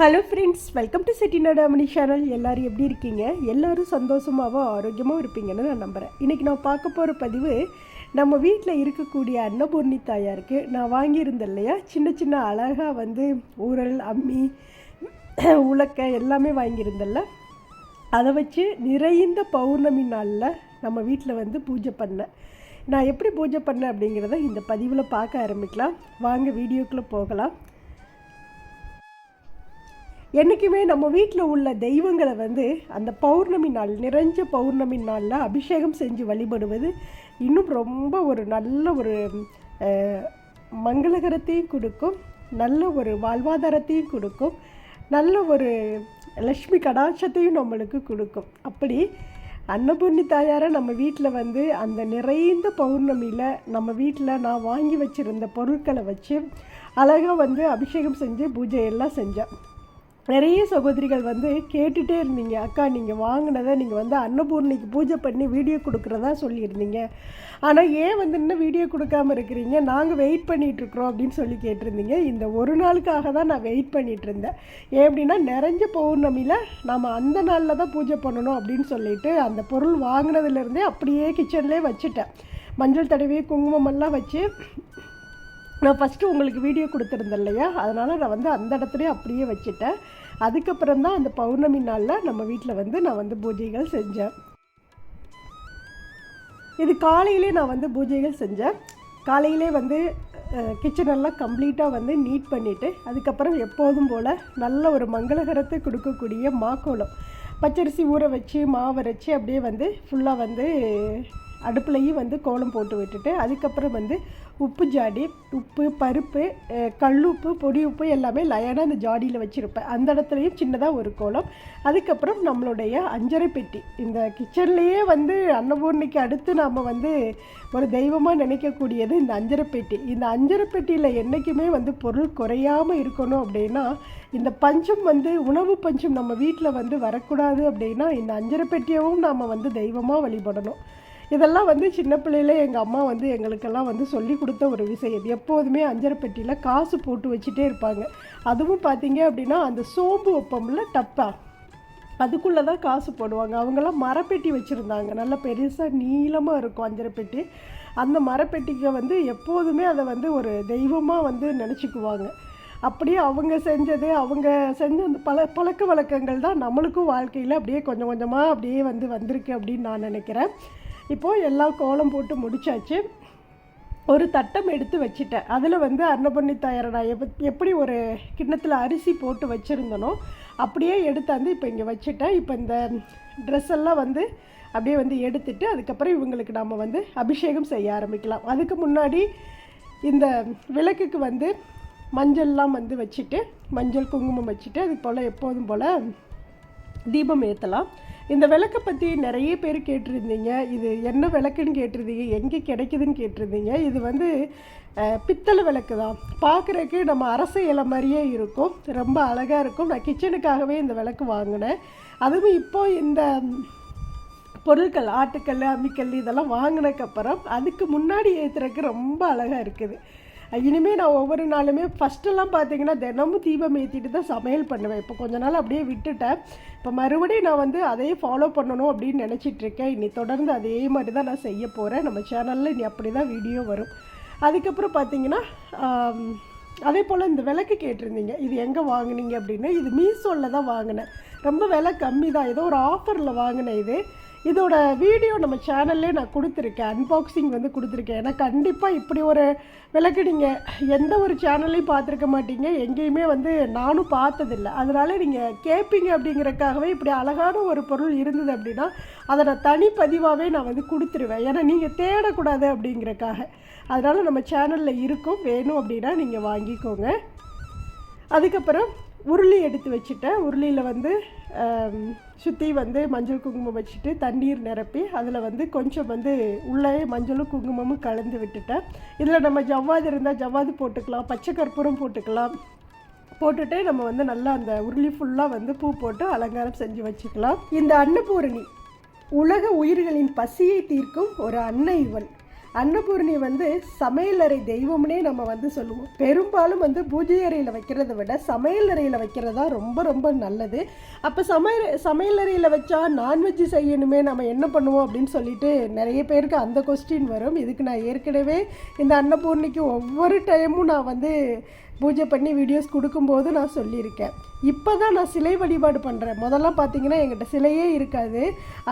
Hello friends welcome to city Nadamani channel எல்லோரும் எப்படி இருக்கீங்க? எல்லோரும் சந்தோஷமாகவும் ஆரோக்கியமாகவும் இருப்பீங்கன்னு நான் நம்புகிறேன் இன்றைக்கி நான் பார்க்க போகிற பதிவு நம்ம வீட்டில் இருக்கக்கூடிய அன்னபூர்ணி தாயாருக்கு நான் வாங்கியிருந்தேன் இல்லையா? சின்ன சின்ன அழகாக வந்து ஊரல் அம்மி உலக்க எல்லாமே வாங்கியிருந்தேன்ல. அதை வச்சு நிறைந்த பௌர்ணமி நாளில் நம்ம வீட்டில் வந்து பூஜை பண்ணேன். நான் எப்படி பூஜை பண்ணேன் அப்படிங்கிறத இந்த பதிவில் பார்க்க ஆரம்பிக்கலாம். வாங்க வீடியோக்குள்ளே போகலாம். என்றைக்குமே நம்ம வீட்டில் உள்ள தெய்வங்களை வந்து அந்த பௌர்ணமி நாள் நிறைஞ்ச பௌர்ணமி நாளில் அபிஷேகம் செஞ்சு வழிபடுவது இன்னும் ரொம்ப ஒரு நல்ல ஒரு மங்களகரத்தையும் கொடுக்கும் நல்ல ஒரு வாழ்வாதாரத்தையும் கொடுக்கும் நல்ல ஒரு லக்ஷ்மி கடாட்சத்தையும் நம்மளுக்கு கொடுக்கும். அப்படி அன்னபூர்ணி தாயாரை நம்ம வீட்டில் வந்து அந்த நிறைந்த பௌர்ணமியில் நம்ம வீட்டில் நான் வாங்கி வச்சுருந்த பொருட்களை வச்சு அழகாக வந்து அபிஷேகம் செஞ்சு பூஜையெல்லாம் செஞ்சேன் நிறைய சகோதரிகள் வந்து கேட்டுகிட்டே இருந்தீங்க. அக்கா நீங்கள் வாங்கினதை நீங்கள் வந்து அன்னபூர்ணிக்கு பூஜை பண்ணி வீடியோ கொடுக்குறதா சொல்லியிருந்தீங்க. ஆனால் ஏன் வந்து இன்னும் வீடியோ கொடுக்காம இருக்கிறீங்க? நாங்கள் வெயிட் பண்ணிகிட்ருக்குறோம் அப்படின்னு சொல்லி கேட்டிருந்தீங்க. இந்த ஒரு நாளுக்காக தான் நான் வெயிட் பண்ணிகிட்டு இருந்தேன் ஏன் அப்படின்னா நிறைஞ்ச பௌர்ணமியில் நாம் அந்த நாளில் தான் பூஜை பண்ணணும் அப்படின்னு சொல்லிட்டு அந்த பொருள் வாங்கினதுலேருந்தே அப்படியே கிச்சன்லேயே வச்சுட்டேன். மஞ்சள் தடவி குங்குமமெல்லாம் வச்சு நான் ஃபஸ்ட்டு உங்களுக்கு வீடியோ கொடுத்துருந்தேன் இல்லையா? அதனால் நான் வந்து அந்த இடத்துலையே அப்படியே வச்சுட்டேன். அதுக்கப்புறம் தான் அந்த பௌர்ணமி நாளில் நம்ம வீட்டில் வந்து நான் வந்து பூஜைகள் செஞ்சேன். இது காலையிலே நான் வந்து பூஜைகள் செஞ்சேன். காலையிலே வந்து கிச்சன் எல்லாம் கம்ப்ளீட்டாக வந்து நீட் பண்ணிவிட்டு அதுக்கப்புறம் எப்போதும் போல் நல்ல ஒரு மங்களகரத்தை கொடுக்கக்கூடிய மாக்கோலம் பச்சரிசி ஊற வச்சு மாவரைச்சி அப்படியே வந்து ஃபுல்லாக வந்து அடுப்புலையும் வந்து கோலம் போட்டு விட்டுட்டு அதுக்கப்புறம் வந்து உப்பு ஜாடி உப்பு பருப்பு கல்லுப்பு பொடி உப்பு எல்லாமே லயனாக அந்த ஜாடியில் வச்சுருப்பேன். அந்த இடத்துலையும் சின்னதாக ஒரு கோலம். அதுக்கப்புறம் நம்மளுடைய அஞ்சரை பெட்டி. இந்த கிச்சன்லேயே வந்து அன்னபூர்ணிக்கு அடுத்து நாம் வந்து ஒரு தெய்வமாக நினைக்கக்கூடியது இந்த அஞ்சரை பெட்டி. இந்த அஞ்சரை பெட்டியில் என்றைக்குமே வந்து பொருள் குறையாமல் இருக்கணும் அப்படின்னா இந்த பஞ்சம் வந்து உணவு பஞ்சம் நம்ம வீட்டில் வந்து வரக்கூடாது அப்படின்னா இந்த அஞ்சரை பெட்டியவும் நாம் வந்து தெய்வமாக வழிபடணும். இதெல்லாம் வந்து சின்ன பிள்ளையில எங்கள் அம்மா வந்து எங்களுக்கெல்லாம் வந்து சொல்லி கொடுத்த ஒரு விஷயம். எப்போதுமே அஞ்சரை பெட்டியில் காசு போட்டு வச்சுட்டே இருப்பாங்க. அதுவும் பார்த்தீங்க அப்படின்னா அந்த சோம்பு வைப்போம்ல டப்பா. அதுக்குள்ளே தான் காசு போடுவாங்க. அவங்கெல்லாம் மரப்பெட்டி வச்சுருந்தாங்க. நல்லா பெருசாக நீளமாக இருக்கும் அஞ்சரை பெட்டி அந்த மரப்பெட்டிக்கு வந்து எப்போதுமே அதை வந்து ஒரு தெய்வமாக வந்து நினச்சிக்குவாங்க. அப்படியே அவங்க செஞ்சது அவங்க செஞ்ச அந்த பல பழக்க வழக்கங்கள் தான் நம்மளுக்கும் வாழ்க்கையில் அப்படியே கொஞ்சம் கொஞ்சமாக அப்படியே வந்து வந்திருக்கு அப்படின்னு நான் நினைக்கிறேன். இப்போது எல்லாம் கோலம் போட்டு முடிச்சாச்சு. ஒரு தட்டம் எடுத்து வச்சுட்டேன். அதில் வந்து அன்னபண்ணி தயாரை நான் எப்படி ஒரு கிண்ணத்தில் அரிசி போட்டு வச்சுருந்தனோ அப்படியே எடுத்தாந்து இப்போ இங்கே வச்சுட்டேன். இப்போ இந்த ட்ரெஸ் எல்லாம் வந்து அப்படியே வந்து எடுத்துட்டு அதுக்கப்புறம் இவங்களுக்கு நாம் வந்து அபிஷேகம் செய்ய ஆரம்பிக்கலாம். அதுக்கு முன்னாடி இந்த விளக்குக்கு வந்து மஞ்சள்லாம் வந்து வச்சுட்டு மஞ்சள் குங்குமம் வச்சுட்டு அது போல் எப்போதும் போல் தீபம் ஏற்றலாம் இந்த விளக்கை பற்றி நிறைய பேர் கேட்டிருந்தீங்க. இது என்ன விளக்குன்னு கேட்டிருந்தீங்க எங்கே கிடைக்குதுன்னு கேட்டிருந்தீங்க. இது வந்து பித்தளை விளக்கு தான். பார்க்குறக்கு நம்ம அரச இலை மாதிரியே இருக்கும். ரொம்ப அழகாக இருக்கும். நான் கிச்சனுக்காகவே இந்த விளக்கு வாங்கினேன். அதுவும் இப்போ இந்த பொருட்கள் ஆட்டுக்கல் அம்மிக்கல் இதெல்லாம் வாங்கினதுக்கப்புறம் அதுக்கு முன்னாடி ஏற்றுறதுக்கு ரொம்ப அழகாக இருக்குது. இனிமேல் நான் ஒவ்வொரு நாளுமே ஃபஸ்ட்டெல்லாம் பார்த்தீங்கன்னா தினமும் தீபம் ஏற்றிட்டு தான் சமையல் பண்ணுவேன். இப்போ கொஞ்ச நாள் அப்படியே விட்டுட்டேன். இப்போ மறுபடியும் நான் வந்து அதையே ஃபாலோ பண்ணணும் அப்படின்னு நினச்சிட்ருக்கேன் இனி தொடர்ந்து அதே மாதிரி தான் நான் செய்ய போகிறேன் நம்ம சேனலில் இனி அப்படி தான் வீடியோ வரும். அதுக்கப்புறம் பார்த்தீங்கன்னா அதே போல் இந்த விளக்கு கேட்டிருந்தீங்க. இது எங்கே வாங்குனீங்க அப்படின்னு. இது மீஷோவில் தான் வாங்கினேன். ரொம்ப விலை கம்மி தான். ஏதோ ஒரு ஆஃபரில் வாங்கினேன் இது. இதோட வீடியோ நம்ம சேனல்லே நான் கொடுத்துருக்கேன். அன்பாக்சிங் வந்து கொடுத்துருக்கேன். ஏன்னா கண்டிப்பாக இப்படி ஒரு விளக்கு நீங்கள் எந்த ஒரு சேனல்லையும் பார்த்துருக்க மாட்டீங்க. எங்கேயுமே வந்து நானும் பார்த்ததில்ல. அதனால் நீங்கள் கேட்பீங்க அப்படிங்கறக்காகவே இப்படி அழகான ஒரு பொருள் இருந்தது அப்படின்னா அதை நான் தனிப்பதிவாகவே நான் வந்து கொடுத்துருவேன். ஏன்னா நீங்கள் தேடக்கூடாது அப்படிங்கிறக்காக. அதனால் நம்ம சேனலில் இருக்கும். வேணும் அப்படின்னா நீங்கள் வாங்கிக்கோங்க. அதுக்கப்புறம் உருளி எடுத்து வச்சுட்டேன். உருளியில் வந்து சுற்றி வந்து மஞ்சள் குங்குமம் வச்சுட்டு தண்ணீர் நிரப்பி அதில் வந்து கொஞ்சம் வந்து உள்ளே மஞ்சளும் குங்குமமும் கலந்து விட்டுட்டேன். இதில் நம்ம ஜவ்வாது இருந்தால் ஜவ்வாது போட்டுக்கலாம் பச்சை கற்பூரம் போட்டுக்கலாம். போட்டுட்டு நம்ம வந்து நல்லா அந்த உருளி ஃபுல்லாக வந்து பூ போட்டு அலங்காரம் செஞ்சு வச்சுக்கலாம். இந்த அன்னபூரணி உலக உயிர்களின் பசியை தீர்க்கும் ஒரு அன்னை இவன் அன்னபூர்ணி வந்து சமையலறை தெய்வம்னே நம்ம வந்து சொல்லுவோம். பெரும்பாலும் வந்து பூஜை அறையில் வைக்கிறத விட சமையல் அறையில் வைக்கிறதா ரொம்ப ரொம்ப நல்லது. அப்போ சமையல் சமையலறையில் வச்சா நான்வெஜ் செய்யணுமே நம்ம என்ன பண்ணுவோம் அப்படின்னு சொல்லிட்டு நிறைய பேருக்கு அந்த கொஸ்டின் வரும். இதுக்கு நான் ஏற்கனவே இந்த அன்னபூர்ணிக்கு ஒவ்வொரு டைமும் நான் வந்து பூஜை பண்ணி வீடியோஸ் கொடுக்கும்போது நான் சொல்லியிருக்கேன். இப்போ தான் நான் சிலை வழிபாடு பண்ணுறேன் முதல்ல பார்த்தீங்கன்னா எங்கிட்ட சிலையே இருக்காது.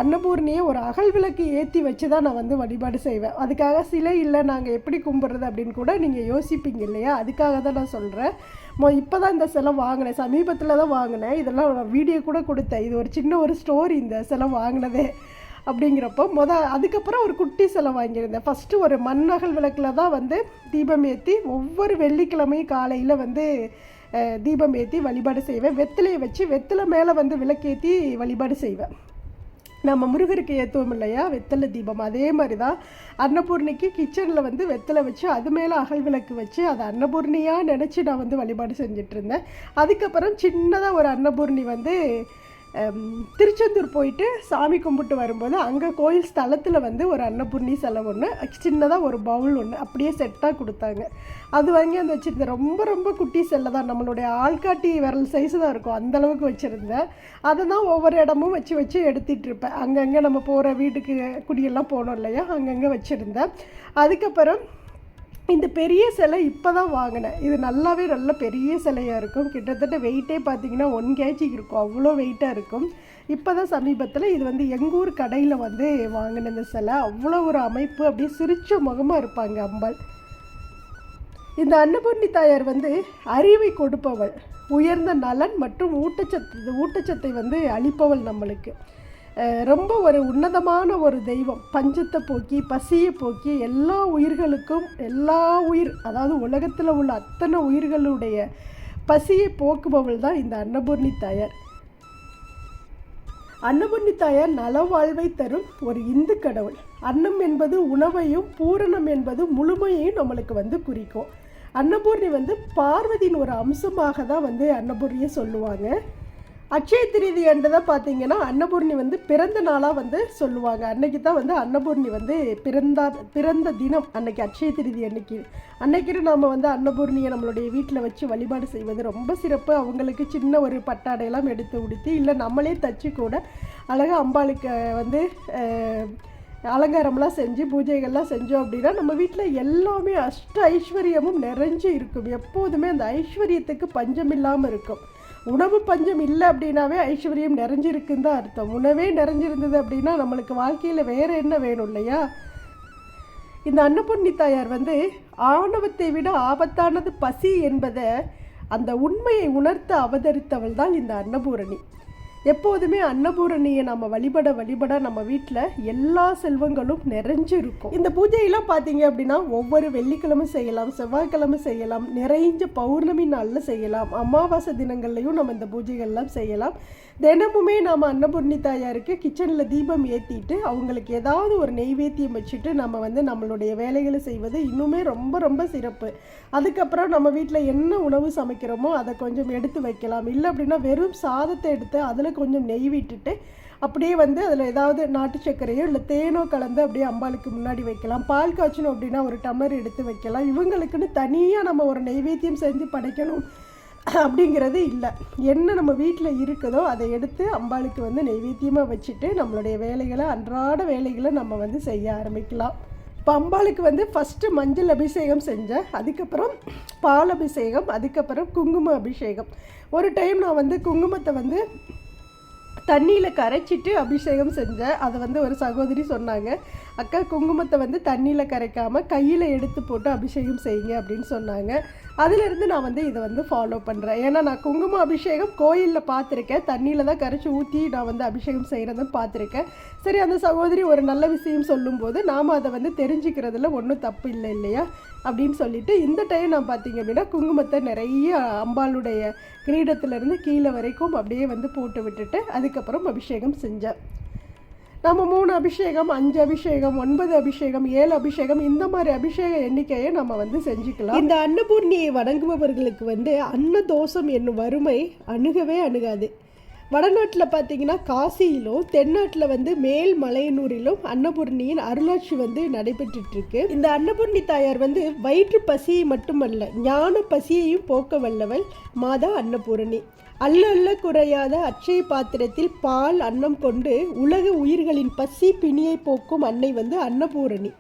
அன்னபூர்ணியை ஒரு அகல் விளக்கு ஏற்றி வச்சு தான் நான் வந்து வழிபாடு செய்வேன். அதுக்காக சிலை இல்லை நாங்கள் எப்படி கும்பிட்றது அப்படின்னு கூட நீங்கள் யோசிப்பீங்க இல்லையா? அதுக்காக தான் நான் சொல்கிறேன் மொ இப்போ தான் இந்த சிலை வாங்கினேன். சமீபத்தில் தான் வாங்கினேன். இதெல்லாம் நான் வீடியோ கூட கொடுத்தேன். இது ஒரு சின்ன ஒரு ஸ்டோரி இந்த சிலை வாங்கினதே. அப்படிங்கிறப்போ மொதல் அதுக்கப்புறம் ஒரு குட்டி சிலை வாங்கியிருந்தேன். ஃபஸ்ட்டு ஒரு மண்ணகல் விளக்கில் தான் வந்து தீபம் ஏற்றி ஒவ்வொரு வெள்ளிக்கிழமையும் காலையில் வந்து தீபம் ஏற்றி வழிபாடு செய்வேன். வெத்திலையை வச்சு வெத்தில மேலே வந்து விளக்கேற்றி வழிபாடு செய்வேன். நம்ம முருகருக்கு ஏற்றுவோம் இல்லையா? வெத்தலை தீபம். அதே மாதிரி தான் அன்னபூர்ணிக்கு கிச்சனில் வந்து வெத்தலை வச்சு அது மேலே அகல் விளக்கு வச்சு அதை அன்னபூர்ணியாக நினச்சி நான் வந்து வழிபாடு செஞ்சிட்ருந்தேன் அதுக்கப்புறம் சின்னதாக ஒரு அன்னபூர்ணி வந்து திருச்செந்தூர் போயிட்டு சாமி கும்பிட்டு வரும்போது அங்கே கோயில் ஸ்தலத்தில் வந்து ஒரு அன்னபூர்ணி சிலை ஒன்று சின்னதாக ஒரு பவுல் ஒன்று அப்படியே செட்டாக கொடுத்தாங்க. அது வாங்கி அந்த வச்சுருந்தேன். ரொம்ப ரொம்ப குட்டி செல்லை தான். நம்மளுடைய ஆள்காட்டி விரல் சைஸ் தான் இருக்கும். அந்தளவுக்கு வச்சுருந்தேன். அதை தான் ஒவ்வொரு இடமும் வச்சு வச்சு எடுத்துகிட்டு இருப்பேன். அங்கங்கே நம்ம போகிற வீட்டுக்கு குடியெல்லாம் போனோம் இல்லையா? அங்கங்கே வச்சுருந்தேன். அதுக்கப்புறம் இந்த பெரிய சிலை இப்போ தான் வாங்கினேன். இது நல்லாவே நல்ல பெரிய சிலையாக இருக்கும். கிட்டத்தட்ட வெயிட்டே பார்த்தீங்கன்னா ஒன் கேஜி இருக்கும். அவ்வளோ வெயிட்டாக இருக்கும். இப்போ தான் சமீபத்தில் இது வந்து எங்கள் ஊர் கடையில் வந்து வாங்கின இந்த சிலை. அவ்வளோ ஒரு அமைப்பு. அப்படியே சிரிச்ச முகமாக இருப்பாங்க அம்பாள் இந்த அன்னபூர்ணி தாயார் வந்து அறிவை கொடுப்பவள். உயர்ந்த நலன் மற்றும் ஊட்டச்சத்து ஊட்டச்சத்தை வந்து அளிப்பவள் நம்மளுக்கு. ரொம்ப ஒரு உன்னதமான ஒரு தெய்வம். பஞ்சத்தை போக்கி பசியை போக்கி எல்லா உயிர்களுக்கும் எல்லா உயிர் அதாவது உலகத்தில் உள்ள அத்தனை உயிர்களுடைய பசியை போக்குபவள் தான் இந்த அன்னபூர்ணி தாயார். அன்னபூர்ணி தாயார் நலவாழ்வை தரும் ஒரு இந்து கடவுள். அன்னம் என்பது உணவையும் பூரணம் என்பது முழுமையையும் நம்மளுக்கு வந்து குறிக்கும். அன்னபூர்ணி வந்து பார்வதியின் ஒரு அம்சமாக தான் வந்து அன்னபூர்ணியை சொல்லுவாங்க. அக்ஷய திருதி தான் பார்த்தீங்கன்னா அன்னபூர்ணி வந்து பிறந்த நாளாக வந்து சொல்லுவாங்க. அன்னைக்கு தான் வந்து அன்னபூர்ணி வந்து பிறந்தா பிறந்த தினம் அன்னைக்கு அக்ஷய திருதி அன்னைக்கு. அன்னைக்கு நாம் வந்து அன்னபூர்ணியை நம்மளுடைய வீட்டில் வச்சு வழிபாடு செய்வது ரொம்ப சிறப்பு. அவங்களுக்கு சின்ன ஒரு பட்டாடையெல்லாம் எடுத்து உடுத்தி இல்லை நம்மளே தச்சு கூட அழகாக அம்பாளுக்கு வந்து அலங்காரம்லாம் செஞ்சு பூஜைகள்லாம் செஞ்சோம் அப்படின்னா நம்ம வீட்டில் எல்லாமே அஷ்ட ஐஸ்வர்யமும் நிறைஞ்சு இருக்கும். எப்போதுமே அந்த ஐஸ்வர்யத்துக்கு பஞ்சமில்லாமல் இருக்கும். உணவு பஞ்சம் இல்லை அப்படின்னாவே ஐஸ்வர்யம் நிறைஞ்சிருக்குன்னு தான் அர்த்தம். உணவே நிறைஞ்சிருந்தது அப்படின்னா நம்மளுக்கு வாழ்க்கையில் வேறு என்ன வேணும் இல்லையா? இந்த அன்னபூர்ணி தாயார் வந்து ஆணவத்தை விட ஆபத்தானது பசி என்பதை அந்த உண்மையை உணர்த்த அவதரித்தவள் தான் இந்த அன்னபூரணி. எப்போதுமே அன்னபூரணியை நம்ம வழிபட வழிபட நம்ம வீட்டில் எல்லா செல்வங்களும் நிறைஞ்சு இருக்கும் இந்த பூஜையெல்லாம் பார்த்தீங்க அப்படின்னா ஒவ்வொரு வெள்ளிக்கிழமை செய்யலாம் செவ்வாய்க்கிழமை செய்யலாம் நிறைஞ்ச பௌர்ணமி நாளில் செய்யலாம் அமாவாசை தினங்கள்லையும் நம்ம இந்த பூஜைகள்லாம் செய்யலாம். தினமுமே நாம் அன்னபூர்ணி தாயாருக்கு கிச்சனில் தீபம் ஏற்றிட்டு அவங்களுக்கு ஏதாவது ஒரு நெய்வேத்தியம் வச்சுட்டு நம்ம வந்து நம்மளுடைய வேலைகளை செய்வது இன்னுமே ரொம்ப ரொம்ப சிறப்பு. அதுக்கப்புறம் நம்ம வீட்டில் என்ன உணவு சமைக்கிறோமோ அதை கொஞ்சம் எடுத்து வைக்கலாம். இல்லை அப்படின்னா வெறும் சாதத்தை எடுத்து அதில் கொஞ்சம் நெய் விட்டுட்டு அப்படியே வந்து அதில் ஏதாவது நாட்டு சர்க்கரையோ இல்லை தேனோ கலந்து அப்படியே அம்பாளுக்கு முன்னாடி வைக்கலாம். பால் காய்ச்சணும் அப்படின்னா ஒரு டம்ளர் எடுத்து வைக்கலாம். இவங்களுக்குன்னு தனியாக நம்ம ஒரு நெய்வேத்தியம் செஞ்சு படைக்கணும். அப்படிங்கிறது இல்லை. என்ன நம்ம வீட்டில் இருக்குதோ அதை எடுத்து அம்பாளுக்கு வந்து நைவேத்தியமாக வச்சுட்டு நம்மளுடைய வேலைகளை அன்றாட வேலைகளை நம்ம வந்து செய்ய ஆரம்பிக்கலாம். இப்போ அம்பாளுக்கு வந்து ஃபஸ்ட்டு மஞ்சள் அபிஷேகம் செஞ்சேன். அதுக்கப்புறம் பால் அபிஷேகம் அதுக்கப்புறம் குங்கும அபிஷேகம். ஒரு டைம் நான் வந்து குங்குமத்தை வந்து தண்ணியில் கரைச்சிட்டு அபிஷேகம் செஞ்சேன். அதை வந்து ஒரு சகோதரி சொன்னாங்க. அக்கா குங்குமத்தை வந்து தண்ணியில் கரைக்காமல் கையில் எடுத்து போட்டு அபிஷேகம் செய்யுங்க அப்படின்னு சொன்னாங்க. அதிலிருந்து நான் வந்து இதை வந்து ஃபாலோ பண்ணுறேன் ஏன்னா நான் குங்கும அபிஷேகம் கோயிலில் பார்த்துருக்கேன். தண்ணியில் தான் கரைச்சி ஊற்றி நான் வந்து அபிஷேகம் செய்கிறதும் பார்த்துருக்கேன். சரி அந்த சகோதரி ஒரு நல்ல விஷயம் சொல்லும்போது நாம் அதை வந்து தெரிஞ்சுக்கிறதுல ஒன்றும் தப்பு இல்லை இல்லையா? அப்படின்னு சொல்லிட்டு இந்த டைம் நான் பார்த்தீங்க அப்படின்னா குங்குமத்தை நிறைய அம்பாளுடைய கிரீடத்துலேருந்து கீழே வரைக்கும் அப்படியே வந்து போட்டு விட்டுட்டு அதுக்கப்புறம் அபிஷேகம் செஞ்சேன். நம்ம மூணு அபிஷேகம் அஞ்சு அபிஷேகம் ஒன்பது அபிஷேகம் ஏழு அபிஷேகம் இந்த மாதிரி அபிஷேக எண்ணிக்கையை நம்ம வந்து செஞ்சுக்கலாம். இந்த அன்னபூர்ணியை வணங்குபவர்களுக்கு வந்து அன்னதோஷம் என்னும் வறுமை அணுகவே அணுகாது. வடநாட்டில் பார்த்தீங்கன்னா காசியிலும் தென்னாட்டில் வந்து மேல் மலையனூரிலும் அன்னபூர்ணியின் அருளாட்சி வந்து நடைபெற்றுட்ருக்கு இந்த அன்னபூர்ணி தாயார் வந்து வயிற்று பசியை மட்டுமல்ல ஞான பசியையும் போக்க வல்லவள் மாதா அன்னபூரணி. அல்லல்ல குறையாத அச்சய பாத்திரத்தில் பால் அன்னம் கொண்டு உலக உயிர்களின் பசி பிணியை போக்கும் அன்னை வந்து அன்னபூரணி.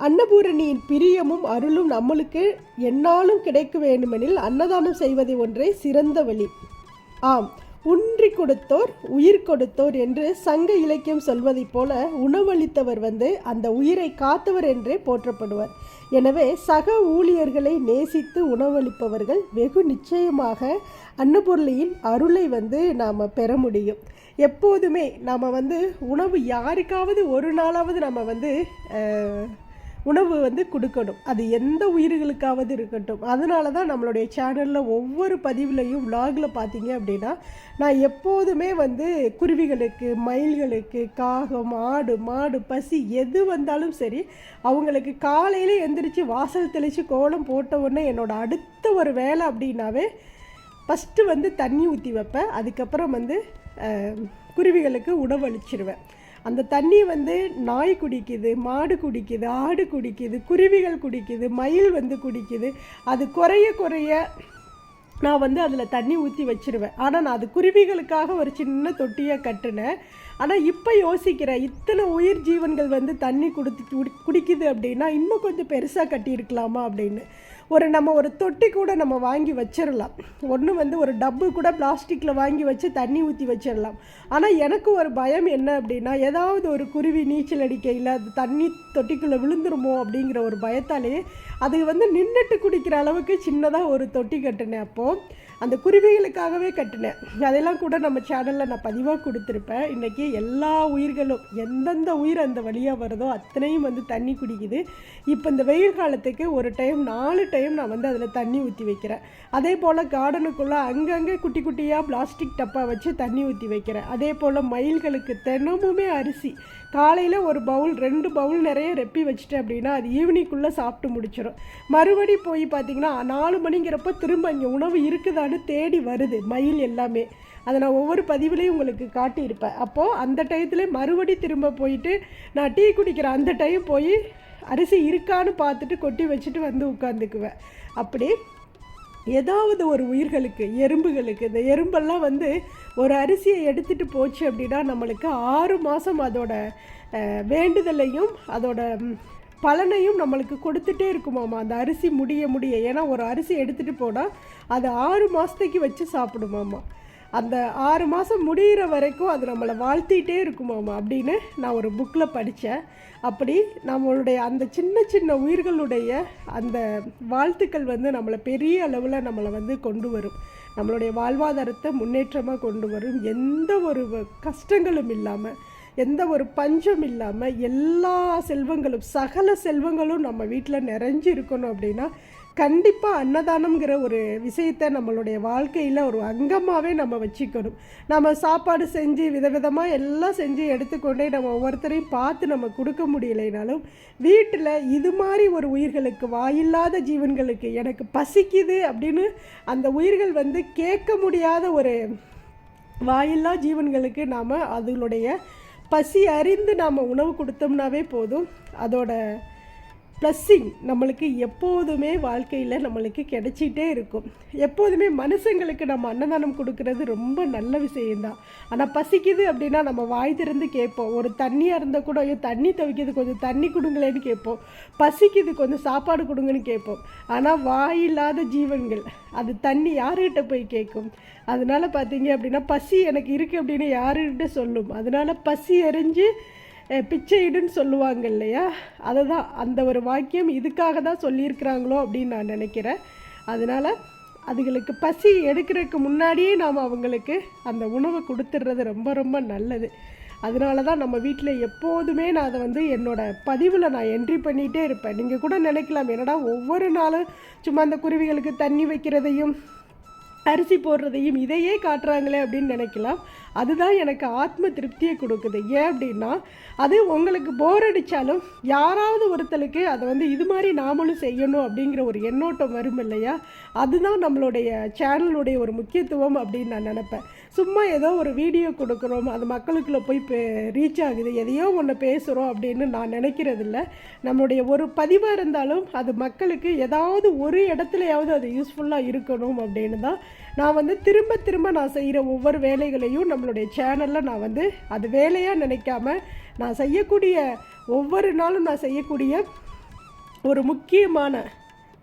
அன்னபூரணியின் பிரியமும் அருளும் நம்மளுக்கு என்னாலும் கிடைக்க வேண்டுமெனில் அன்னதானம் செய்வது ஒன்றே சிறந்த வழி. ஆம். உன்றி கொடுத்தோர் உயிர் கொடுத்தோர் என்று சங்க இலக்கியம் சொல்வதைப் போல உணவளித்தவர் வந்து அந்த உயிரை காத்தவர் என்றே போற்றப்படுவர். எனவே சக ஊழியர்களை நேசித்து உணவளிப்பவர்கள் வெகு நிச்சயமாக அன்னபொருளியின் அருளை வந்து நாம் பெற முடியும். எப்போதுமே நாம் வந்து உணவு யாருக்காவது ஒரு நாளாவது நம்ம வந்து உணவு வந்து கொடுக்கணும். அது எந்த உயிர்களுக்காவது இருக்கட்டும். அதனால தான் நம்மளுடைய சேனலில் ஒவ்வொரு பதிவுலையும் விலாகில் பார்த்தீங்க அப்படின்னா நான் எப்போதுமே வந்து குருவிகளுக்கு மயில்களுக்கு காகம் ஆடு மாடு பசி எது வந்தாலும் சரி அவங்களுக்கு காலையில் எந்திரிச்சு வாசல் தெளித்து கோலம் போட்ட உடனே என்னோடய அடுத்த ஒரு வேலை அப்படின்னாவே ஃபஸ்ட்டு வந்து தண்ணி ஊற்றி வைப்பேன். அதுக்கப்புறம் வந்து குருவிகளுக்கு உணவு அளிச்சிருவேன். அந்த தண்ணி வந்து நாய் குடிக்குது மாடு குடிக்குது ஆடு குடிக்குது குருவிகள் குடிக்குது மயில் வந்து குடிக்குது. அது குறைய குறைய நான் வந்து அதில் தண்ணி ஊற்றி வச்சிருவேன். ஆனால் நான் அது குருவிகளுக்காக ஒரு சின்ன தொட்டியாக கட்டினேன். ஆனால் இப்போ யோசிக்கிறேன் இத்தனை உயிர் ஜீவன்கள் வந்து தண்ணி கொடுத்து குடிக்குது அப்படின்னா இன்னும் கொஞ்சம் பெருசாக கட்டியிருக்கலாமா அப்படின்னு. ஒரு நம்ம ஒரு தொட்டி கூட நம்ம வாங்கி வச்சிடலாம். ஒன்று வந்து ஒரு டப்பு கூட பிளாஸ்டிக்கில் வாங்கி வச்சு தண்ணி ஊற்றி வச்சிடலாம். ஆனால் எனக்கு ஒரு பயம் என்ன அப்படின்னா ஏதாவது ஒரு குருவி நீச்சல் அடிக்கையில் அது தண்ணி தொட்டிக்குள்ளே விழுந்துருமோ அப்படிங்கிற ஒரு பயத்தாலே அது வந்து நின்றுட்டு குடிக்கிற அளவுக்கு சின்னதாக ஒரு தொட்டி கட்டினேன் அப்போது அந்த குருவிகளுக்காகவே கட்டினேன். அதெல்லாம் கூட நம்ம சேனலில் நான் பதிவாக கொடுத்துருப்பேன். இன்றைக்கி எல்லா உயிர்களும் எந்தெந்த உயிர் அந்த வழியாக வருதோ அத்தனையும் வந்து தண்ணி குடிக்குது. இப்போ இந்த வெயில் காலத்துக்கு ஒரு டைம் நாலு டைம் நான் வந்து அதில் தண்ணி ஊற்றி வைக்கிறேன். அதே போல் கார்டனுக்குள்ளே அங்கங்கே குட்டி குட்டியாக பிளாஸ்டிக் டப்பா வச்சு தண்ணி ஊற்றி வைக்கிறேன். அதே போல் மயில்களுக்கு தினமுமே அரிசி காலையில் ஒரு பவுல் ரெண்டு பவுல் நிறைய ரெப்பி வச்சுட்டேன் அப்படின்னா அது ஈவினிங்குள்ளே சாப்பிட்டு முடிச்சிடும் மறுபடி போய் பார்த்தீங்கன்னா நாலு மணிங்கிறப்ப திரும்ப இங்கே உணவு இருக்குதான்னு தேடி வருது மயில் எல்லாமே. அதை நான் ஒவ்வொரு பதிவுலேயும் உங்களுக்கு காட்டியிருப்பேன். அப்போது அந்த டயத்துல மறுபடி திரும்ப போயிட்டு நான் டீ குடிக்கிற அந்த டைம் போய் அரிசி இருக்கான்னு பார்த்துட்டு கொட்டி வச்சுட்டு வந்து உட்காந்துக்குவேன். அப்படி ஏதாவது ஒரு உயிர்களுக்கு எறும்புகளுக்கு இந்த எறும்பெல்லாம் வந்து ஒரு அரிசியை எடுத்துகிட்டு போச்சு அப்படின்னா நம்மளுக்கு ஆறு மாதம் அதோட வேண்டுதலையும் அதோட பலனையும் நம்மளுக்கு கொடுத்துட்டே இருக்குமாம்மா அந்த அரிசி முடிய முடிய. ஏன்னா ஒரு அரிசி எடுத்துகிட்டு போனால் அது ஆறு மாதத்துக்கு வச்சு சாப்பிடுமாம்மா அந்த ஆறு மாதம் முடிகிற வரைக்கும் அது நம்மளை வாழ்த்திட்டே இருக்குமாமா அப்படின்னு நான் ஒரு புக்கில் படித்தேன் அப்படி நம்மளுடைய அந்த சின்ன சின்ன உயிர்களுடைய அந்த வாழ்த்துக்கள் வந்து நம்மளை பெரிய அளவில் நம்மளை வந்து கொண்டு வரும். நம்மளுடைய வாழ்வாதாரத்தை முன்னேற்றமாக கொண்டு வரும். எந்த ஒரு கஷ்டங்களும் இல்லாமல் எந்த ஒரு பஞ்சம் இல்லாமல் எல்லா செல்வங்களும் சகல செல்வங்களும் நம்ம வீட்டில் நிறைஞ்சு இருக்கணும் அப்படின்னா கண்டிப்பாக அன்னதானம்ங்கிற ஒரு விஷயத்தை நம்மளுடைய வாழ்க்கையில் ஒரு அங்கமாகவே நம்ம வச்சுக்கணும். நம்ம சாப்பாடு செஞ்சு விதவிதமாக எல்லாம் செஞ்சு எடுத்துக்கொண்டே நம்ம ஒவ்வொருத்தரையும் பார்த்து நம்ம கொடுக்க முடியலைனாலும் வீட்டில் இது மாதிரி ஒரு உயிர்களுக்கு வாயில்லாத ஜீவன்களுக்கு எனக்கு பசிக்குது அப்படின்னு அந்த உயிர்கள் வந்து கேட்க முடியாத ஒரு வாயில்லா ஜீவன்களுக்கு நாம் அதனுடைய பசி அறிந்து நாம் உணவு கொடுத்தோம்னாவே போதும். அதோட ப்ளஸ்ஸிங் நம்மளுக்கு எப்போதுமே வாழ்க்கையில் நம்மளுக்கு கிடைச்சிட்டே இருக்கும். எப்போதுமே மனுஷங்களுக்கு நம்ம அன்னதானம் கொடுக்கறது ரொம்ப நல்ல விஷயம்தான். ஆனால் பசிக்குது அப்படின்னா நம்ம வாய் திறந்து கேட்போம். ஒரு தண்ணியாக இருந்தால் கூட ஐயோ தண்ணி துவைக்கிது கொஞ்சம் தண்ணி கொடுங்களேன்னு கேட்போம். பசிக்குது கொஞ்சம் சாப்பாடு கொடுங்கன்னு கேட்போம். ஆனால் வாயில்லாத ஜீவன்கள் அது தண்ணி யாருக்கிட்ட போய் கேட்கும்? அதனால பார்த்தீங்க அப்படின்னா பசி எனக்கு இருக்குது அப்படின்னு யாருக்கிட்ட சொல்லும்? அதனால் பசி அறிஞ்சு பிச்சையிடுன்னு சொல்லுவாங்க இல்லையா? அதை தான் அந்த ஒரு வாக்கியம் இதுக்காக தான் சொல்லியிருக்கிறாங்களோ அப்படின்னு நான் நினைக்கிறேன். அதனால் அதுகளுக்கு பசி எடுக்கிறதுக்கு முன்னாடியே நாம் அவங்களுக்கு அந்த உணவை கொடுத்துட்றது ரொம்ப ரொம்ப நல்லது. அதனால தான் நம்ம வீட்டில் எப்போதுமே நான் அதை வந்து என்னோடய பதிவில் நான் என்ட்ரி பண்ணிகிட்டே இருப்பேன். நீங்கள் கூட நினைக்கலாம். என்னடா ஒவ்வொரு நாளும் சும்மா அந்த குருவிகளுக்கு தண்ணி வைக்கிறதையும் அரிசி போடுறதையும் இதையே காட்டுறாங்களே அப்படின்னு நினைக்கலாம். அதுதான் எனக்கு ஆத்ம திருப்தியை கொடுக்குது. ஏன் அப்படின்னா அது உங்களுக்கு போர் அடித்தாலும் யாராவது ஒருத்தருக்கு அதை வந்து இது மாதிரி நாமளும் செய்யணும் அப்படிங்கிற ஒரு எண்ணோட்டம் வரும் இல்லையா? அதுதான் நம்மளுடைய சேனலுடைய ஒரு முக்கியத்துவம் அப்படின்னு நான் நினப்பேன். சும்மா ஏதோ ஒரு வீடியோ கொடுக்குறோம். அது மக்களுக்குள்ளே போய் ரீச் ஆகுது. எதையோ ஒன்று பேசுகிறோம் அப்படின்னு நான் நினைக்கிறதில்ல. நம்மளுடைய ஒரு பதிவாக இருந்தாலும் அது மக்களுக்கு ஏதாவது ஒரு இடத்துலையாவது அது யூஸ்ஃபுல்லாக இருக்கணும் அப்படின்னு தான் நான் வந்து திரும்ப திரும்ப நான் செய்கிற ஒவ்வொரு வேலைகளையும் நம்மளுடைய சேனலில் நான் வந்து அது வேலையாக நினைக்காம நான் செய்யக்கூடிய ஒவ்வொரு நாளும் நான் செய்யக்கூடிய ஒரு முக்கியமான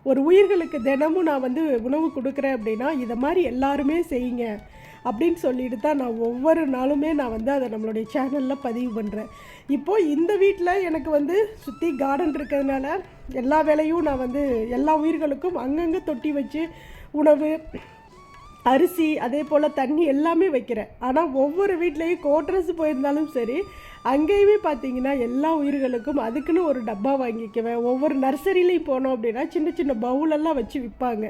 ஒரு உயிர்களுக்கு தினமும் நான் வந்து உணவு கொடுக்குறேன் அப்படின்னா இதை மாதிரி எல்லாருமே செய்யுங்க. அப்படின்னு சொல்லிட்டு தான் நான் ஒவ்வொரு நாளுமே நான் வந்து அதை நம்மளுடைய சேனலில் பதிவு பண்ணுறேன் இப்போது இந்த வீட்டில் எனக்கு வந்து சுற்றி கார்டன் இருக்கிறதுனால எல்லா வேலையும் நான் வந்து எல்லா உயிர்களுக்கும் அங்கங்கே தொட்டி வச்சு உணவு அரிசி அதே போல் தண்ணி எல்லாமே வைக்கிறேன். ஆனால் ஒவ்வொரு வீட்லேயும் கோட்ரஸ் போயிருந்தாலும் சரி அங்கேயுமே பார்த்தீங்கன்னா எல்லா உயிர்களுக்கும் அதுக்குன்னு ஒரு டப்பா வாங்கிக்குவேன். ஒவ்வொரு நர்சரிலையும் போனோம் அப்படின்னா சின்ன சின்ன பவுலெல்லாம் வச்சு விற்பாங்க.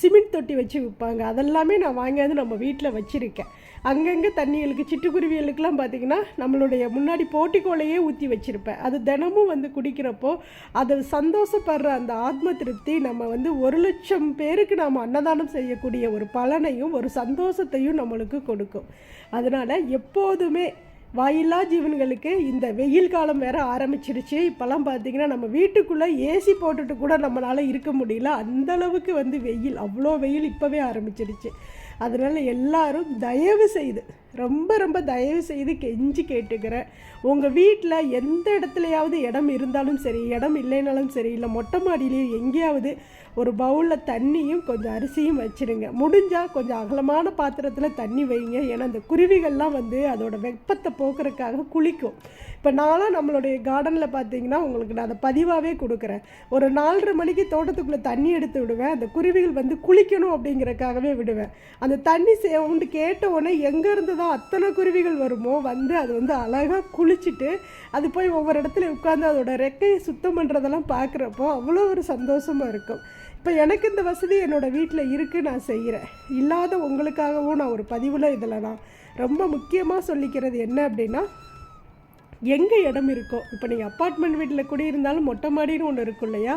சிமெண்ட் தொட்டி வச்சு விற்பாங்க. அதெல்லாமே நான் வாங்கியாந்து நம்ம வீட்டில் வச்சுருக்கேன். அங்கங்கே தண்ணிகளுக்கு சிட்டுக்குருவிகளுக்கெல்லாம் பார்த்திங்கன்னா நம்மளுடைய முன்னாடி போட்டிக்கோலையே ஊற்றி வச்சுருப்பேன். அது தினமும் வந்து குடிக்கிறப்போ அது சந்தோஷப்படுற அந்த ஆத்ம திருப்தி நம்ம வந்து ஒரு லட்சம் பேருக்கு நாம் அன்னதானம் செய்யக்கூடிய ஒரு பலனையும் ஒரு சந்தோஷத்தையும் நம்மளுக்கு கொடுக்கும். அதனால் எப்போதுமே வாயில்லா ஜீவன்களுக்கு இந்த வெயில் காலம் வேற ஆரம்பிச்சிருச்சு. இப்போல்லாம் பார்த்தீங்கன்னா நம்ம வீட்டுக்குள்ளே ஏசி போட்டுட்டு கூட நம்மளால் இருக்க முடியல. அந்த அளவுக்கு வந்து வெயில் அவ்வளோ வெயில் இப்போவே ஆரம்பிச்சிருச்சு. அதனால் எல்லாரும் தயவு செய்து ரொம்ப ரொம்ப தயவு செய்து கெஞ்சி கேட்டுக்கிறேன். உங்கள் வீட்டில் எந்த இடத்துலையாவது இடம் இருந்தாலும் சரி இடம் இல்லைனாலும் சரி இல்லை மொட்டை மாடியிலையும் எங்கேயாவது ஒரு பவுலில் தண்ணியும் கொஞ்சம் அரிசியும் வச்சுருங்க. முடிஞ்சால் கொஞ்சம் அகலமான பாத்திரத்தில் தண்ணி வைங்க. ஏன்னா அந்த குருவிகள்லாம் வந்து அதோட வெப்பத்தை போக்குறதுக்காக குளிக்கும். இப்போ நானும் நம்மளுடைய கார்டனில் பார்த்தீங்கன்னா உங்களுக்கு நான் அதை பதிவாகவே கொடுக்குறேன். ஒரு நாலரை மணிக்கு தோட்டத்துக்குள்ளே தண்ணி எடுத்து விடுவேன். அந்த குருவிகள் வந்து குளிக்கணும் அப்படிங்கிறக்காகவே விடுவேன். அந்த தண்ணி சவுண்டு கேட்ட உடனே எங்கேருந்து தான் அத்தனை குருவிகள் வருமோ வந்து அது வந்து அழகாக குளிச்சுட்டு அது போய் ஒவ்வொரு இடத்துல உட்காந்து அதோட ரெக்கையை சுத்தம் பண்ணுறதெல்லாம் பார்க்குறப்போ அவ்வளோ ஒரு சந்தோஷமாக இருக்கும். இப்போ எனக்கு இந்த வசதி என்னோடய வீட்டில் இருக்குது நான் செய்கிறேன் இல்லாத உங்களுக்காகவும் நான் ஒரு பதிவில் இதில் நான் ரொம்ப முக்கியமாக சொல்லிக்கிறது என்ன அப்படின்னா எங்கே இடம் இருக்கோ இப்போ நீங்கள் அப்பார்ட்மெண்ட் வீட்டில் குடியிருந்தாலும் மொட்டை மாடின்னு ஒன்று இருக்கும் இல்லையா?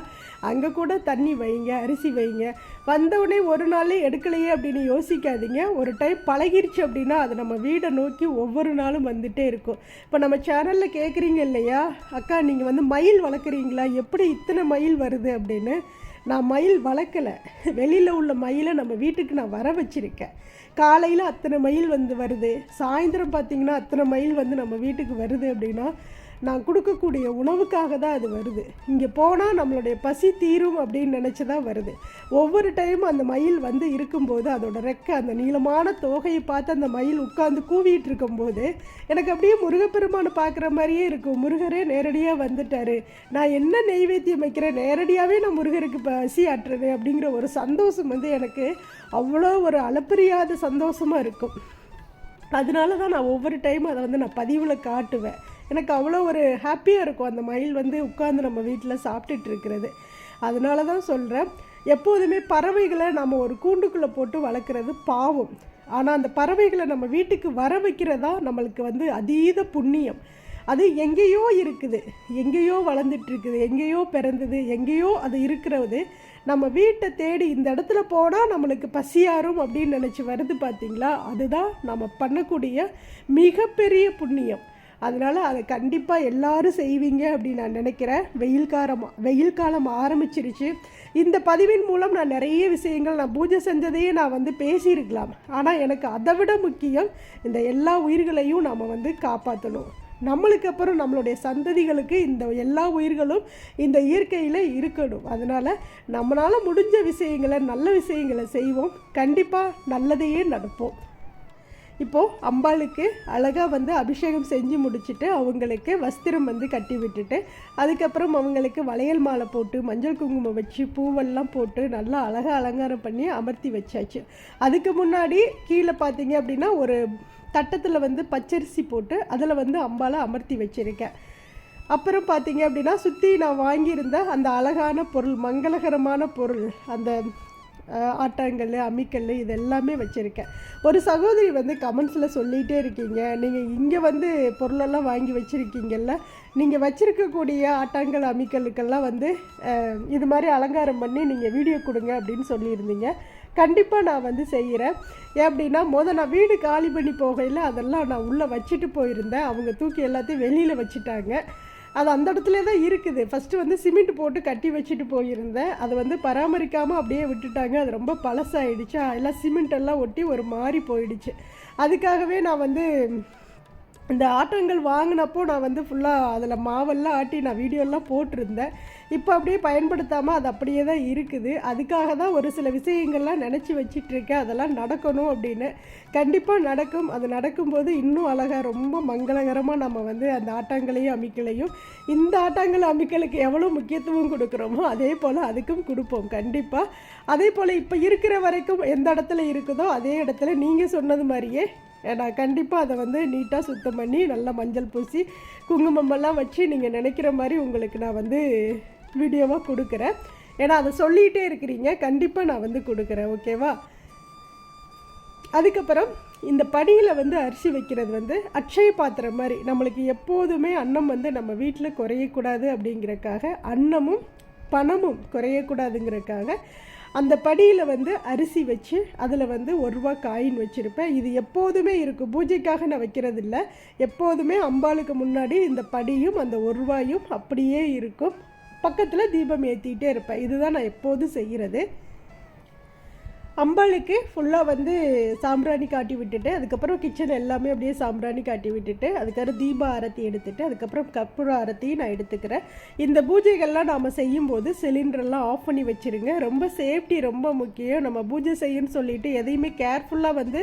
அங்கே கூட தண்ணி வைங்க அரிசி வைங்க. வந்தவுடனே ஒரு நாளே எடுக்கலையே அப்படின்னு யோசிக்காதீங்க. ஒரு டைம் பழகிருச்சு அப்படின்னா அது நம்ம வீடை நோக்கி ஒவ்வொரு நாளும் வந்துகிட்டே இருக்கும். இப்போ நம்ம சேனலில் கேட்குறீங்க இல்லையா? அக்கா நீங்கள் வந்து மயில் வளர்க்குறீங்களா? எப்படி இத்தனை மயில் வருது அப்படின்னு? நான் மயில் வளர்க்கலை. வெளியில் உள்ள மயிலை நம்ம வீட்டுக்கு நான் வர வச்சுருக்கேன். காலையில் அத்தனை மயில் வந்து வருது. சாயந்தரம் பார்த்திங்கன்னா அத்தனை மயில் வந்து நம்ம வீட்டுக்கு வருது அப்படின்னா நான் கொடுக்கக்கூடிய உணவுக்காக தான் அது வருது. இங்கே போனால் நம்மளுடைய பசி தீரும் அப்படின்னு நினச்சி தான் வருது. ஒவ்வொரு டைமும் அந்த மயில் வந்து இருக்கும்போது அதோட ரெக்கை அந்த நீளமான தோகையை பார்த்து அந்த மயில் உட்காந்து கூவிட்டு இருக்கும்போது எனக்கு அப்படியே முருகப்பெருமானை பார்க்குற மாதிரியே இருக்கும். முருகரே நேரடியாக வந்துட்டாரு. நான் என்ன நெய்வேத்தியம் வைக்கிறேன்? நேரடியாகவே நான் முருகருக்கு பசி ஆட்டுறது அப்படிங்கிற ஒரு சந்தோஷம் வந்து எனக்கு அவ்வளோ ஒரு அளப்பரியாத சந்தோஷமாக இருக்கும். அதனால தான் நான் ஒவ்வொரு டைமும் அதை வந்து நான் பதிவில் காட்டுவேன். எனக்கு அவ்வளோ ஒரு ஹாப்பியாக இருக்கும். அந்த மயில் வந்து உட்காந்து நம்ம வீட்டில் சாப்பிட்டுட்டு இருக்கிறது அதனால தான் சொல்கிறேன் எப்போதுமே பறவைகளை நம்ம ஒரு கூண்டுக்குள்ளே போட்டு வளர்க்குறது பாவம். ஆனால் அந்த பறவைகளை நம்ம வீட்டுக்கு வர வைக்கிறதா நம்மளுக்கு வந்து அதீத புண்ணியம். அது எங்கேயோ இருக்குது. எங்கேயோ வளர்ந்துட்டுருக்குது எங்கேயோ பிறந்தது. எங்கேயோ அது இருக்கிறது. நம்ம வீட்டை தேடி இந்த இடத்துல போனால் நம்மளுக்கு பசியாரும் அப்படின்னு நினச்சி வருது பார்த்தீங்களா அதுதான் நம்ம பண்ணக்கூடிய மிகப்பெரிய புண்ணியம். அதனால் அதை கண்டிப்பாக எல்லாரும் செய்வீங்க அப்படின்னு நான் நினைக்கிறேன். வெயில் காலம் வெயில் காலம் ஆரம்பிச்சிருச்சு. இந்த பதிவின் மூலம் நான் நிறைய விஷயங்கள் நான் பூஜை செஞ்சதையே நான் வந்து பேசியிருக்கலாம். ஆனால் எனக்கு அதை விட முக்கியம் இந்த எல்லா உயிர்களையும் நாம் வந்து காப்பாற்றணும் நம்மளுக்கு அப்புறம் நம்மளுடைய சந்ததிகளுக்கு இந்த எல்லா உயிர்களும் இந்த இயற்கையில் இருக்கணும். அதனால் நம்மளால் முடிஞ்ச விஷயங்களை நல்ல விஷயங்களை செய்வோம். கண்டிப்பாக நல்லதையே நடப்போம். இப்போது அம்பாளுக்கு அழகாக வந்து அபிஷேகம் செஞ்சு முடிச்சுட்டு அவங்களுக்கு வஸ்திரம் வந்து கட்டி விட்டுட்டு அதுக்கப்புறம் அவங்களுக்கு வளையல் மாலை போட்டு மஞ்சள் குங்குமம் வச்சு பூவெல்லாம் போட்டு நல்லா அழகாக அலங்காரம் பண்ணி அமர்த்தி வச்சாச்சு. அதுக்கு முன்னாடி கீழே பார்த்தீங்க அப்படின்னா ஒரு தட்டத்தில் வந்து பச்சரிசி போட்டு அதில் வந்து அம்பாலை அமர்த்தி வச்சுருக்கேன். அப்புறம் பார்த்தீங்க அப்படின்னா சுற்றி நான் வாங்கியிருந்த அந்த அழகான பொருள் மங்களகரமான பொருள் அந்த ஆட்டாங்கல் அம்மிக்கல் இது எல்லாமே வச்சுருக்கேன். ஒரு சகோதரி வந்து கமெண்ட்ஸில் சொல்லிகிட்டே இருக்கீங்க. நீங்கள் இங்கே வந்து பொருளெல்லாம் வாங்கி வச்சுருக்கீங்கல்ல. நீங்கள் வச்சுருக்கக்கூடிய ஆட்டாங்கல் அம்மிக்கல்லுக்கெல்லாம் வந்து இது மாதிரி அலங்காரம் பண்ணி நீங்கள் வீடியோ கொடுங்க அப்படின்னு சொல்லியிருந்தீங்க. கண்டிப்பாக நான் வந்து செய்கிறேன் ஏன் அப்படின்னா நான் வீடு காலி பண்ணி போகையில் அதெல்லாம் நான் உள்ளே வச்சுட்டு போயிருந்தேன். அவங்க தூக்கி எல்லாத்தையும் வெளியில் வச்சுட்டாங்க. அது அந்த இடத்துல தான் இருக்குது. ஃபஸ்ட்டு வந்து சிமெண்ட் போட்டு கட்டி வச்சுட்டு போயிருந்தேன். அதை வந்து பராமரிக்காமல் அப்படியே விட்டுட்டாங்க. அது ரொம்ப பழசாயிடுச்சு. எல்லாம் சிமெண்ட் எல்லாம் ஒட்டி ஒரு மாதிரி போயிடுச்சு. அதுக்காகவே நான் வந்து இந்த ஆட்டங்கள் வாங்கினப்போ நான் வந்து ஃபுல்லாக அதில் மாவெல்லாம் ஆட்டி நான் வீடியோலாம் போட்டிருந்தேன். இப்போ அப்படியே பயன்படுத்தாமல் அது அப்படியே தான் இருக்குது. அதுக்காக தான் ஒரு சில விஷயங்கள்லாம் நினச்சி வச்சிட்ருக்கேன். அதெல்லாம் நடக்கணும் அப்படின்னு. கண்டிப்பாக நடக்கும். அது நடக்கும்போது இன்னும் அழகாக ரொம்ப மங்களகரமாக நம்ம வந்து அந்த ஆட்டாங்களையும் அமிக்கலையும் இந்த ஆட்டாங்கல் அமிக்கலுக்கு எவ்வளோ முக்கியத்துவம் கொடுக்குறோமோ அதே போல் அதுக்கும் கொடுப்போம். கண்டிப்பாக அதே போல் இப்போ இருக்கிற வரைக்கும் எந்த இடத்துல இருக்குதோ அதே இடத்துல நீங்கள் சொன்னது மாதிரியே நான் கண்டிப்பாக அதை வந்து நீட்டாக சுத்தம் பண்ணி நல்லா மஞ்சள் பூசி குங்குமமெல்லாம் வச்சு நீங்கள் நினைக்கிற மாதிரி உங்களுக்கு நான் வந்து வீடியோவாக கொடுக்குறேன். ஏன்னா அதை சொல்லிகிட்டே இருக்கிறீங்க. கண்டிப்பாக நான் வந்து கொடுக்குறேன். ஓகேவா? அதுக்கப்புறம் இந்த படியில் வந்து அரிசி வைக்கிறது வந்து அக்ஷய பாத்திரம் மாதிரி. நம்மளுக்கு எப்போதுமே அன்னம் வந்து நம்ம வீட்டில் குறையக்கூடாது அப்படிங்கிறக்காக அன்னமும் பணமும் குறையக்கூடாதுங்கிறக்காக அந்த படியில் வந்து அரிசி வச்சு அதில் வந்து ஒரு ரூபா காயின் வச்சுருப்பேன். இது எப்போதுமே இருக்கும். பூஜைக்காக நான் வைக்கிறது இல்லை எப்போதுமே அம்பாளுக்கு முன்னாடி இந்த படியும் அந்த ஒரு ரூபாயும் அப்படியே இருக்கும். பக்கத்தில் தீபம் ஏற்றிட்டே இருப்பேன். இதுதான் நான் எப்போதும் செய்கிறது அம்பாளுக்கு ஃபுல்லாக வந்து சாம்பிராணி காட்டி விட்டுட்டு அதுக்கப்புறம் கிச்சன் எல்லாமே அப்படியே சாம்பிராணி காட்டி விட்டுட்டு அதுக்கப்புறம் தீப ஆரத்தி எடுத்துகிட்டு அதுக்கப்புறம் கற்பூர ஆரத்தியும் நான் எடுத்துக்கிறேன். இந்த பூஜைகள்லாம் நாம் செய்யும்போது சிலிண்டர்லாம் ஆஃப் பண்ணி வச்சுருங்க. ரொம்ப சேஃப்டி ரொம்ப முக்கியம். நம்ம பூஜை செய்யணும்னு சொல்லிட்டு எதையுமே கேர்ஃபுல்லாக வந்து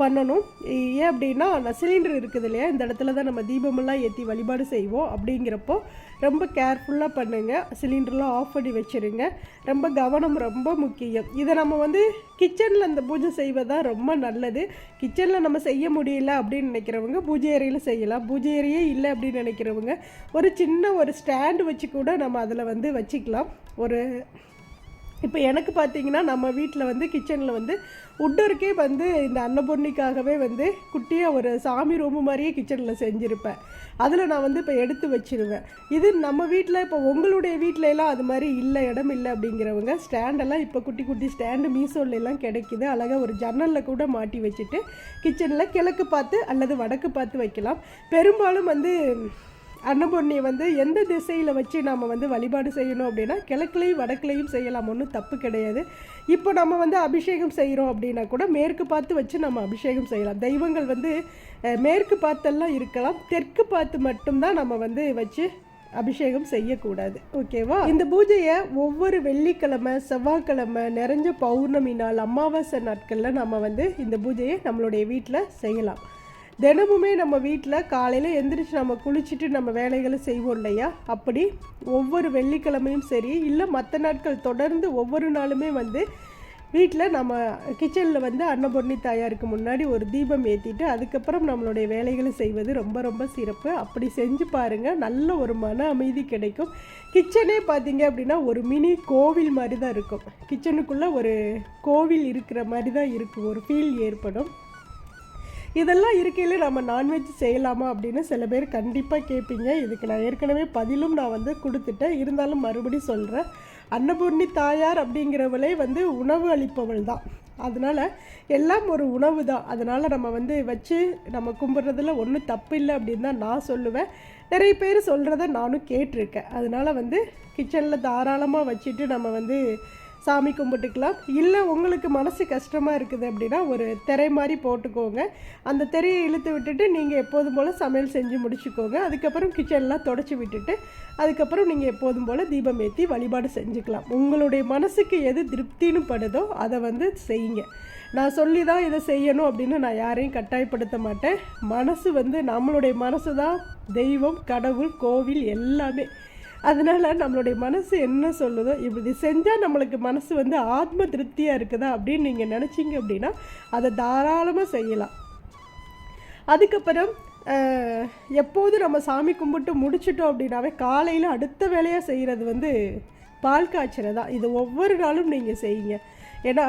பண்ணணும். ஏன் அப்படின்னா நான் சிலிண்டர் இருக்குது இல்லையா? இந்த இடத்துல தான் நம்ம தீபமெல்லாம் ஏற்றி வழிபாடு செய்வோம் அப்படிங்கிறப்போ ரொம்ப கேர்ஃபுல்லாக பண்ணுங்கள் சிலிண்டர்லாம் ஆஃப் பண்ணி வச்சுருங்க. ரொம்ப கவனம் ரொம்ப முக்கியம். இதை நம்ம வந்து கிச்சனில் அந்த பூஜை செய்வதா ரொம்ப நல்லது. கிச்சனில் நம்ம செய்ய முடியல அப்படின்னு நினைக்கிறவங்க பூஜை அறையில் செய்யலாம். பூஜை அறையே இல்லை அப்படின்னு நினைக்கிறவங்க ஒரு சின்ன ஒரு ஸ்டாண்டு வச்சு கூட நம்ம அதில் வந்து வச்சுக்கலாம். ஒரு இப்போ எனக்கு பார்த்தீங்கன்னா நம்ம வீட்டில் வந்து கிச்சனில் வந்து உட்டருக்கே வந்து இந்த அன்னபூர்ணிக்காகவே வந்து குட்டியாக ஒரு சாமி ரூமு மாதிரியே கிச்சனில் செஞ்சுருப்பேன். அதில் நான் வந்து இப்போ எடுத்து வச்சிருவேன். இது நம்ம வீட்டில் இப்போ உங்களுடைய வீட்டில எல்லாம் அது மாதிரி இல்லை இடம் இல்லை அப்படிங்கிறவங்க ஸ்டாண்டெல்லாம் இப்போ குட்டி குட்டி ஸ்டாண்டு மீசோலெல்லாம் கிடைக்குது. அழகாக ஒரு ஜன்னலில் கூட மாட்டி வச்சுட்டு கிச்சனில் கிழக்கு பார்த்து அல்லது வடக்கு பார்த்து வைக்கலாம். பெரும்பாலும் வந்து அன்னபூர்ணியை வந்து எந்த திசையில் வச்சு நம்ம வந்து வழிபாடு செய்யணும் அப்படின்னா கிழக்குலையும் வடக்குலையும் செய்யலாம். ஒன்றும் தப்பு கிடையாது. இப்போ நம்ம வந்து அபிஷேகம் செய்கிறோம் அப்படின்னா கூட மேற்கு பார்த்து வச்சு நம்ம அபிஷேகம் செய்யலாம். தெய்வங்கள் வந்து மேற்கு பார்த்தெல்லாம் இருக்கலாம். தெற்கு பார்த்து மட்டும்தான் நம்ம வந்து வச்சு அபிஷேகம் செய்யக்கூடாது. ஓகேவா? இந்த பூஜையை ஒவ்வொரு வெள்ளிக்கிழமை செவ்வாய்க்கிழமை நிறைஞ்ச பௌர்ணமி நாள் அமாவாசை நாட்களில் நம்ம வந்து இந்த பூஜையை நம்மளுடைய வீட்டில் செய்யலாம். தினமுமே நம்ம வீட்டில் காலையில் எந்திரிச்சு நம்ம குளிச்சுட்டு நம்ம வேலைகளை செய்வோம் இல்லையா? அப்படி ஒவ்வொரு வெள்ளிக்கிழமையும் சரி இல்லை மற்ற நாட்கள் தொடர்ந்து ஒவ்வொரு நாளுமே வந்து வீட்டில் நம்ம கிச்சனில் வந்து அன்னபூர்ணி தாயாருக்கு முன்னாடி ஒரு தீபம் ஏற்றிட்டு அதுக்கப்புறம் நம்மளுடைய வேலைகளை செய்வது ரொம்ப ரொம்ப சிறப்பு. அப்படி செஞ்சு பாருங்கள் நல்ல ஒரு மன அமைதி கிடைக்கும். கிச்சனே பார்த்தீங்க அப்படின்னா ஒரு மினி கோவில் மாதிரி தான் இருக்கும். கிச்சனுக்குள்ளே ஒரு கோவில் இருக்கிற மாதிரி தான் இருக்கும். ஒரு ஃபீல் ஏற்படும். இதெல்லாம் இருக்கையில் நம்ம நான்வெஜ் செய்யலாமா அப்படின்னு சில பேர் கண்டிப்பாக கேட்பீங்க. இதுக்கு நான் ஏற்கனவே பதிலும் நான் வந்து கொடுத்துட்டேன். இருந்தாலும் மறுபடியும் சொல்கிறேன் அன்னபூர்ணி தாயார் அப்படிங்கிறவளே வந்து உணவு அளிப்பவள் தான். அதனால் எல்லாம் ஒரு உணவு தான். அதனால் நம்ம வந்து வச்சு நம்ம கும்பிட்றதுல ஒன்றும் தப்பு இல்லை அப்படின்னு தான் நான் சொல்லுவேன். நிறைய பேர் சொல்கிறத நானும் கேட்டிருக்கேன். அதனால் வந்து கிச்சனில் தாராளமாக வச்சுட்டு நம்ம வந்து சாமி கும்பிட்டுக்கலாம். இல்லை உங்களுக்கு மனசு கஷ்டமாக இருக்குது அப்படின்னா ஒரு திரை மாதிரி போட்டுக்கோங்க. அந்த திரையை இழுத்து விட்டுட்டு நீங்கள் எப்போதும் போல் சமையல் செஞ்சு முடிச்சுக்கோங்க. அதுக்கப்புறம் கிச்சன்லாம் தொடச்சி விட்டுட்டு அதுக்கப்புறம் நீங்கள் எப்போதும் போல் தீபம் ஏற்றி வழிபாடு செஞ்சுக்கலாம். உங்களுடைய மனசுக்கு எது திருப்தின்னு படுதோ அதை வந்து செய்யுங்க. நான் சொல்லி தான் இதை செய்யணும் அப்படின்னு நான் யாரையும் கட்டாயப்படுத்த மாட்டேன். மனசு வந்து நம்மளுடைய மனசு தான் தெய்வம் கடவுள் கோவில் எல்லாமே. அதனால் நம்மளுடைய மனசு என்ன சொல்லுதோ இப்படி செஞ்சால் நம்மளுக்கு மனசு வந்து ஆத்ம திருப்தியாக இருக்குதா அப்படின்னு நீங்கள் நினச்சிங்க அப்படின்னா அதை தாராளமாக செய்யலாம். அதுக்கப்புறம் எப்போது எப்போதும் நம்ம சாமி கும்பிட்டு முடிச்சிட்டோம் அப்படின்னாவே காலையில் அடுத்த வேலையாக செய்கிறது வந்து பால் காய்ச்சலை தான். இது ஒவ்வொரு நாளும் நீங்கள் செய்யுங்க. ஏன்னா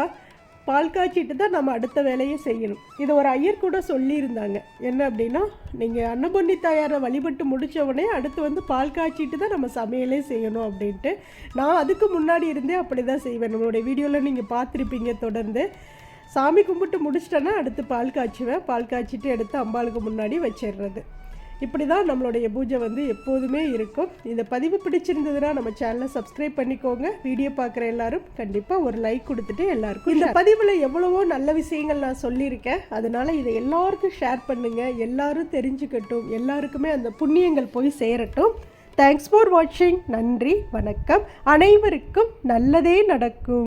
பால் காய்ச்சிட்டு தான் நம்ம அடுத்த வேலையை செய்யணும். இது ஒரு ஐயர் கூட சொல்லியிருந்தாங்க. என்ன அப்படின்னா நீங்கள் அன்னபொன்னி தாயாரை வழிபட்டு முடித்த உடனே அடுத்து வந்து பால் காய்ச்சிட்டு தான் நம்ம சமையலே செய்யணும் அப்படின்ட்டு நான் அதுக்கு முன்னாடி இருந்தே அப்படி தான் செய்வேன். நம்மளுடைய வீடியோவில் நீங்கள் பார்த்துருப்பீங்க தொடர்ந்து. சாமி கும்பிட்டு முடிச்சிட்டேன்னா அடுத்து பால் காய்ச்சுவேன். பால் காய்ச்சிட்டு எடுத்து அம்பாளுக்கு முன்னாடி வச்சிடுறது. இப்படி தான் நம்மளுடைய பூஜை வந்து எப்போதுமே இருக்கும். இந்த பதிவு பிடிச்சிருந்ததுன்னா நம்ம சேனலை சப்ஸ்கிரைப் பண்ணிக்கோங்க. வீடியோ பார்க்குற எல்லாரும் கண்டிப்பாக ஒரு லைக் கொடுத்துட்டு எல்லாருக்கும் இந்த பதிவில் எவ்வளவோ நல்ல விஷயங்கள் நான் சொல்லியிருக்கேன். அதனால இதை எல்லாருக்கும் ஷேர் பண்ணுங்க. எல்லாரும் தெரிஞ்சுக்கட்டும். எல்லாருக்குமே அந்த புண்ணியங்கள் போய் சேரட்டும். தேங்க்ஸ் ஃபார் வாட்சிங் நன்றி வணக்கம். அனைவருக்கும் நல்லதே நடக்கும்.